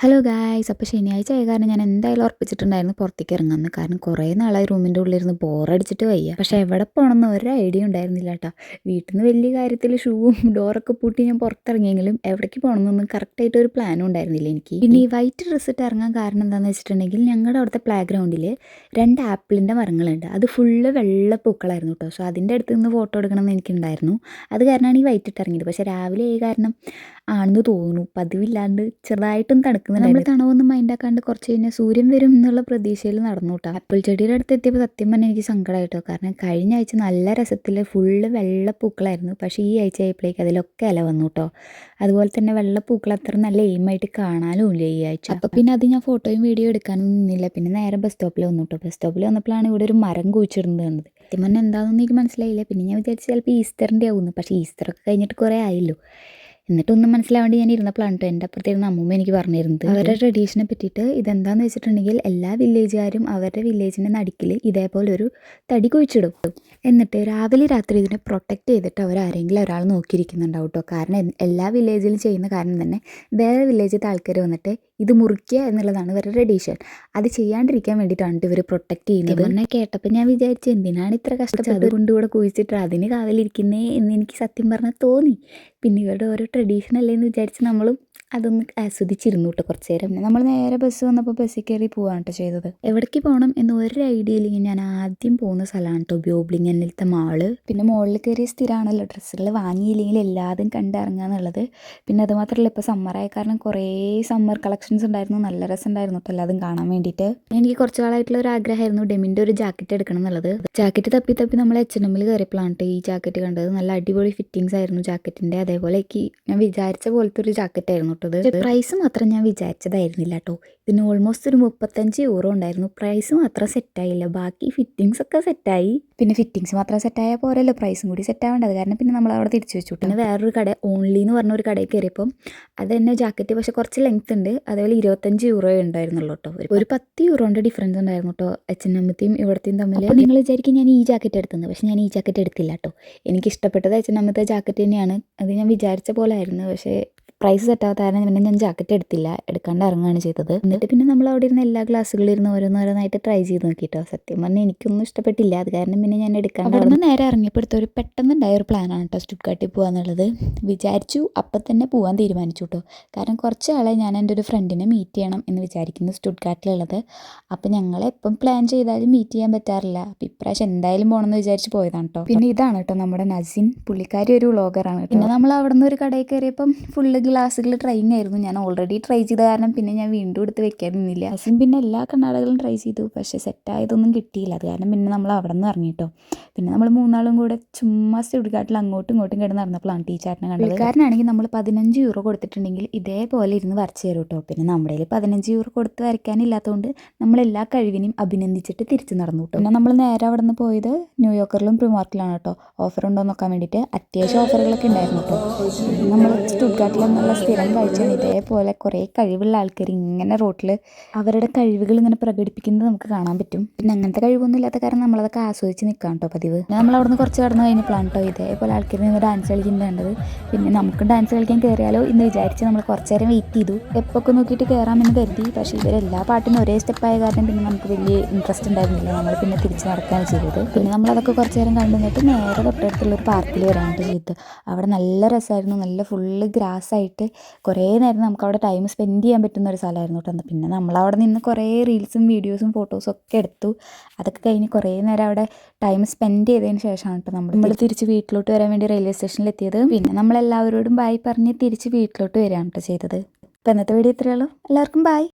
Hello guys അപ്പോൾ ശനിയാഴ്ച ആയ കാരണം ഞാൻ എന്തായാലും ഉറപ്പിച്ചിട്ടുണ്ടായിരുന്നു പുറത്തേക്ക് ഇറങ്ങാമെന്ന് കാരണം കുറേ നാളായി റൂമിന്റെ ഉള്ളിലിരുന്ന് ബോറടിച്ചിട്ട് വയ്യ. പക്ഷേ എവിടെ പോകണമെന്ന് ഒരു ഐഡിയ ഉണ്ടായിരുന്നില്ല കേട്ടോ വീട്ടിൽ നിന്ന് വലിയ കാര്യത്തിൽ ഷൂവും ഡോറൊക്കെ പൂട്ടി ഞാൻ പുറത്തിറങ്ങിയെങ്കിലും എവിടേക്ക് പോകണമെന്നൊന്നും കറക്റ്റായിട്ട് ഒരു പ്ലാനും ഉണ്ടായിരുന്നില്ല എനിക്ക്. പിന്നെ ഈ വൈറ്റ് ഡ്രസ്സ് ഇട്ട് ഇറങ്ങാൻ കാരണം എന്താണെന്ന് വെച്ചിട്ടുണ്ടെങ്കിൽ ഞങ്ങളുടെ അവിടുത്തെ പ്ലേ ഗ്രൗണ്ടിൽ രണ്ട് ആപ്പിളിന്റെ മരങ്ങളുണ്ട്. അത് ഫുള്ള് വെള്ള പൂക്കളായിരുന്നു കേട്ടോ സോ അതിന്റെ അടുത്ത് നിന്ന് ഫോട്ടോ എടുക്കണമെന്ന് എനിക്കുണ്ടായിരുന്നു. അത് കാരണമാണ് ഈ വൈറ്റ് ഇട്ട് ഇറങ്ങിയത്. പക്ഷേ രാവിലെ ആയ കാരണം ആണെന്ന് തോന്നുന്നു. പതിവില്ലാണ്ട് ചെറുതായിട്ടും തണുക്കുന്നുണ്ട് നമ്മൾ തണവൊന്നും മൈൻഡ് ആക്കാണ്ട് കുറച്ച് കഴിഞ്ഞാൽ സൂര്യൻ വരും എന്നുള്ള പ്രതീക്ഷയിൽ നടന്നു കേട്ടോ ആപ്പിൾ ചെടിയുടെ അടുത്ത് എത്തിയപ്പോൾ സത്യം പറഞ്ഞാൽ എനിക്ക് സങ്കടമായിട്ടോ കാരണം കഴിഞ്ഞ ആഴ്ച നല്ല രസത്തിൽ ഫുള്ള് വെള്ളപ്പൂക്കളായിരുന്നു. പക്ഷേ ഈ ആഴ്ച ആയപ്പോഴേക്ക് അതിലൊക്കെ ഇല വന്നു കേട്ടോ അതുപോലെ തന്നെ വെള്ളപ്പൂക്കൾ അത്ര നല്ല എയിമായിട്ട് കാണാനും ഇല്ല ഈ ആഴ്ച. അപ്പോൾ പിന്നെ അത് ഞാൻ ഫോട്ടോയും വീഡിയോ എടുക്കാനും നിന്നില്ല. പിന്നെ നേരെ ബസ് സ്റ്റോപ്പിൽ വന്നു കേട്ടോ ബസ് സ്റ്റോപ്പിൽ വന്നപ്പോഴാണ് ഇവിടെ ഒരു മരം കുഴിച്ചിടുന്നത് കണ്ടത്. സത്യം പറഞ്ഞാൽ എന്താണെന്ന് എനിക്ക് മനസ്സിലായില്ല. പിന്നെ ഞാൻ വിചാരിച്ചു ചിലപ്പോൾ ഈസ്റ്ററിന്റെ ആവുന്നു. പക്ഷേ ഈസ്റ്ററൊക്കെ കഴിഞ്ഞിട്ട് കുറേ ആയല്ലോ. എന്നിട്ടൊന്നും മനസ്സിലാവേണ്ടി ഞാൻ ഇരുന്നപ്പോഴാണ് കേട്ടോ എന്റെ അപ്പുറത്തിരുന്ന അമ്മൂമ്മ എനിക്ക് പറഞ്ഞിരുന്നത്. അവരുടെ ട്രഡീഷനെ പറ്റിയിട്ട് ഇതെന്താന്ന് വെച്ചിട്ടുണ്ടെങ്കിൽ എല്ലാ വില്ലേജുകാരും അവരുടെ വില്ലേജിന്റെ നടുക്കിൽ ഇതേപോലെ ഒരു തടി കുഴിച്ചിടും. എന്നിട്ട് രാവിലെ രാത്രി ഇതിനെ പ്രൊട്ടക്റ്റ് ചെയ്തിട്ട് അവർ ആരെങ്കിലും ഒരാൾ നോക്കിയിരിക്കുന്നുണ്ടാവും കേട്ടോ. കാരണം എല്ലാ വില്ലേജിലും ചെയ്യുന്ന കാരണം തന്നെ വേറെ വില്ലേജിലത്തെ ആൾക്കാർ വന്നിട്ട് ഇത് മുറിക്കുക എന്നുള്ളതാണ് ഇവരുടെ ട്രഡീഷൻ അത് ചെയ്യാണ്ടിരിക്കാൻ വേണ്ടിയിട്ടാണ് ഇവർ പ്രൊട്ടക്ട് ചെയ്യുന്നത്. എന്നെ കേട്ടപ്പോൾ ഞാൻ വിചാരിച്ചു എന്തിനാണ് ഇത്ര കഷ്ടപ്പെട്ട് അതുകൊണ്ട് കുഴിച്ചിട്ട് അതിന് കാവലിരിക്കുന്നേ എന്ന് എനിക്ക് സത്യം പറഞ്ഞാൽ തോന്നി. പിന്നെ ഇവരുടെ ഓരോ ട്രഡീഷൻ അല്ലേ എന്ന് വിചാരിച്ച് നമ്മളും അതൊന്ന് ആസ്വദിച്ചിരുന്നു കേട്ടോ കുറച്ച് നേരം നമ്മൾ നേരെ ബസ് വന്നപ്പോൾ ബസ്സിൽ കയറി പോവാണ് കേട്ടോ ചെയ്തത്. എവിടേക്ക് പോകണം എന്ന് ഒരു ഐഡിയ ഇല്ലെങ്കിൽ ഞാൻ ആദ്യം പോകുന്ന സ്ഥലമാണ് കേട്ടോ ബ്യോബ്ലിങ്ങനിലത്തെ മാൾ. പിന്നെ മുകളിൽ കയറിയ സ്ഥിരമാണല്ലോ ഡ്രസ്സുകൾ വാങ്ങിയില്ലെങ്കിൽ എല്ലാതും കണ്ടിറങ്ങുക എന്നുള്ളത്. പിന്നെ അത് മാത്രമല്ല ഇപ്പോൾ സമ്മറായ കാരണം കുറേ സമ്മർ കളക്ഷൻസ് ഉണ്ടായിരുന്നു നല്ല രസമുണ്ടായിരുന്നു കേട്ടോ എല്ലാതും കാണാൻ വേണ്ടിയിട്ട്. എനിക്ക് കുറച്ച് കാലമായിട്ടുള്ള ഒരു ആഗ്രഹമായിരുന്നു ഡെമിന്റെ ഒരു ജാക്കറ്റ് എടുക്കണം എന്നുള്ളത്. ജാക്കറ്റ് തപ്പി തപ്പി നമ്മൾ എച്ച് എൻ എമ്മിൽ കയറിയപ്പോഴാണ് ഈ ജാക്കറ്റ് കണ്ടത്. നല്ല അടിപൊളി ഫിറ്റിങ്സ് ആയിരുന്നു ജാക്കറ്റിന്റെ. അതേപോലെ ഞാൻ വിചാരിച്ച പോലത്തെ ഒരു ജാക്കറ്റ് ആയിരുന്നു കേട്ടോ ഇത് പ്രൈസ് മാത്രം ഞാൻ വിചാരിച്ചതായിരുന്നില്ല കേട്ടോ ഇതിന് ഓൾമോസ്റ്റ് ഒരു മുപ്പത്തഞ്ച് യൂറോ ഉണ്ടായിരുന്നു. പ്രൈസ് മാത്രം സെറ്റായില്ല ബാക്കി ഫിറ്റിങ്സ് ഒക്കെ സെറ്റായി പിന്നെ ഫിറ്റിങ്സ് മാത്രം സെറ്റായാൽ പോരല്ലോ. പ്രൈസും കൂടി സെറ്റ് ആവേണ്ടത്. കാരണം പിന്നെ നമ്മൾ അവിടെ തിരിച്ചു വെച്ചു പിന്നെ വേറൊരു കട ഓൺലി എന്ന് പറഞ്ഞ ഒരു കടയിൽ കയറിയപ്പം അത് തന്നെ ജാക്കറ്റ് പക്ഷെ കുറച്ച് ലെങ്ത് ഉണ്ട്. അതേപോലെ ഇരുപത്തഞ്ച് യൂറോ ഉണ്ടായിരുന്നുള്ളൂ കേട്ടോ ഒരു- ഒരു പത്ത് യൂറോന്റെ ഡിഫറൻസ് ഉണ്ടായിരുന്നു കേട്ടോ എച്ച് എൻ എമ്മത്തെയും ഇവിടത്തെയും തമ്മിൽ. നിങ്ങൾ വിചാരിക്കും ഞാൻ ഈ ജാക്കറ്റ് എടുത്തത്. പക്ഷെ ഞാൻ ഈ ജാക്കറ്റ് എടുത്തില്ല കേട്ടോ എനിക്ക് ഇഷ്ടപ്പെട്ടത് എച്ച് എൻ എമ്മത്തെ ജാക്കറ്റ് തന്നെയാണ്. അത് ഞാൻ വിചാരിച്ച പോലെ ആയിരുന്നു. പക്ഷേ പ്രൈസ് സെറ്റാവാത്ത കാരണം പിന്നെ ഞാൻ ജാക്കറ്റ് എടുത്തില്ല. എടുക്കാണ്ട് ഇറങ്ങുകയാണ് ചെയ്തത്. എന്നിട്ട് പിന്നെ നമ്മൾ അവിടെ ഇരുന്ന എല്ലാ ക്ലാസ്സുകളിൽ ഇരുന്ന് ഓരോന്നോരോന്നായിട്ട് ട്രൈ ചെയ്ത് നോക്കിയിട്ടോ സത്യം പറഞ്ഞാൽ എനിക്കൊന്നും ഇഷ്ടപ്പെട്ടില്ല. അത് കാരണം പിന്നെ ഞാൻ എടുക്കാണ്ട് അവിടെ നിന്ന് നേരെ ഇറങ്ങിയപ്പോൾ എടുത്ത ഒരു പെട്ടെന്നുണ്ടായ ഒരു പ്ലാനാണ് കേട്ടോ സ്റ്റുഡ്കാട്ടിൽ പോകാന്നുള്ളത് വിചാരിച്ചു അപ്പം തന്നെ പോകാൻ തീരുമാനിച്ചു കേട്ടോ കാരണം കുറച്ച് ആളെ ഞാൻ എന്റെ ഒരു ഫ്രണ്ടിനെ മീറ്റ് ചെയ്യണം എന്ന് വിചാരിക്കുന്നു സ്റ്റുഡ്കാട്ടിലുള്ളത് അപ്പം ഞങ്ങൾ എപ്പം പ്ലാൻ ചെയ്താലും മീറ്റ് ചെയ്യാൻ പറ്റാറില്ല. അപ്പം ഇപ്രാവശ്യം എന്തായാലും പോകണമെന്ന് വിചാരിച്ച് പോയതാണ് കേട്ടോ പിന്നെ ഇതാണ് കേട്ടോ നമ്മുടെ നസിൻ. പുള്ളിക്കാരി ഒരു വ്ളോഗറാണ് പിന്നെ നമ്മൾ അവിടെ നിന്ന് ഒരു കടയിൽ കയറിയപ്പം ഫുള്ള് ഗ്ലാസ്സുകൾ ട്രൈയിങ് ആയിരുന്നു. ഞാൻ ഓൾറെഡി ട്രൈ ചെയ്ത കാരണം പിന്നെ ഞാൻ വീണ്ടും എടുത്ത് വെക്കാൻ നിന്നില്ല. നസിൻ പിന്നെ എല്ലാ കണ്ണാടകളും ട്രൈ ചെയ്തു. പക്ഷേ സെറ്റായതൊന്നും കിട്ടിയില്ല. അത് കാരണം പിന്നെ നമ്മൾ അവിടെ നിന്ന് ഇറങ്ങിയിട്ടോ പിന്നെ നമ്മൾ മൂന്നാളും കൂടെ ചുമ്മാ സ്റ്റുഡിക്കാട്ടിൽ അങ്ങോട്ടും ഇങ്ങോട്ടും കിടന്ന് നടന്നപ്പോഴാണ് ടീച്ചറിനെ കണ്ടത്. കാരനാണെങ്കിൽ നമ്മൾ പതിനഞ്ച് യൂറോ കൊടുത്തിട്ടുണ്ടെങ്കിൽ ഇതേപോലെ ഇരുന്ന് വരച്ച് തരും കേട്ടോ പിന്നെ നമ്മുടെ കയ്യിൽ പതിനഞ്ച് യൂറോ കൊടുത്ത് വരയ്ക്കാനില്ലാത്തതുകൊണ്ട് നമ്മൾ എല്ലാ കഴിവിനെയും അഭിനന്ദിച്ചിട്ട് തിരിച്ചു നടന്നു കേട്ടോ പിന്നെ നമ്മൾ നേരെ അവിടെ നിന്ന് പോയത് ന്യൂയോർക്കറിലും പ്രിമാർക്കിലാണ് കേട്ടോ ഓഫർ ഉണ്ടോ നോക്കാൻ വേണ്ടിയിട്ട് അത്യാവശ്യം ഓഫറുകളൊക്കെ ഉണ്ടായിരുന്നു കേട്ടോ നമ്മൾ സ്റ്റുഡ്ഗാട്ടിൽ എന്നുള്ള സ്ഥിരം കാഴ്ചയാണ് ഇതേപോലെ കുറേ കഴിവുള്ള ആൾക്കാർ ഇങ്ങനെ റോട്ടിൽ അവരുടെ കഴിവുകൾ ഇങ്ങനെ പ്രകടിപ്പിക്കുന്നത് നമുക്ക് കാണാൻ പറ്റും. പിന്നെ അങ്ങനത്തെ കഴിവൊന്നും ഇല്ലാത്ത കാരണം നമ്മളതൊക്കെ ആസ്വദിച്ച് നിൽക്കാം കേട്ടോ പതിവ്. നമ്മൾ അവിടെ നിന്ന് കുറച്ച് കടന്നു കഴിഞ്ഞപ്പോഴാണ് കേട്ടോ ഇതേപോലെ ആൾക്കാർ നിന്ന് ഡാൻസ് കളിക്കുന്നുണ്ടത് പിന്നെ നമുക്ക് ഡാൻസ് കളിക്കാൻ കയറിയാലോ എന്ന് വിചാരിച്ച് നമ്മൾ കുറച്ച് നേരം വെയിറ്റ് ചെയ്തു. എപ്പൊക്കെ നോക്കിയിട്ട് കയറാമെന്ന് കരുതി. പക്ഷേ ഇവരെല്ലാ പാട്ടിനും ഒരേ സ്റ്റെപ്പായ കാരണം പിന്നെ നമുക്ക് വലിയ ഇൻട്രസ്റ്റ് ഉണ്ടായിരുന്നില്ല. നമ്മൾ പിന്നെ തിരിച്ചു നടക്കുകയാണ് ചെയ്തത്. പിന്നെ നമ്മളതൊക്കെ കുറച്ച് നേരം കണ്ടു നേരെ തൊട്ടടുത്തുള്ള ഒരു പാർക്കിൽ വരാനായിട്ട് ചെയ്തത് അവിടെ നല്ല രസമായിരുന്നു നല്ല ഫുള്ള് ഗ്രാസ് ആയിട്ട് കുറേ നേരം നമുക്ക് അവിടെ ടൈം സ്പെൻഡ് ചെയ്യാൻ പറ്റുന്ന ഒരു സ്ഥലമായിരുന്നു കേട്ടോ പിന്നെ നമ്മൾ അവിടെ നിന്ന് കുറേ റീൽസും വീഡിയോസും ഫോട്ടോസും ഒക്കെ എടുത്തു. അതൊക്കെ കഴിഞ്ഞ് കുറേ നേരം അവിടെ ടൈം സ്പെൻഡ് ചെയ്തതിന് ശേഷമാണ് കേട്ടോ നമ്മൾ നമ്മൾ തിരിച്ച് വീട്ടിലോട്ട് വരാൻ വേണ്ടി റെയിൽവേ സ്റ്റേഷനിൽ എത്തിയത്. പിന്നെ നമ്മളെല്ലാവരോടും ബായ് പറഞ്ഞ് തിരിച്ച് വീട്ടിലോട്ട് വരികയാണ് കേട്ടോ ചെയ്തത്. അപ്പോൾ ഇന്നത്തെ വീഡിയോ ഇത്രയേ ഉള്ളൂ. എല്ലാവർക്കും ബായ്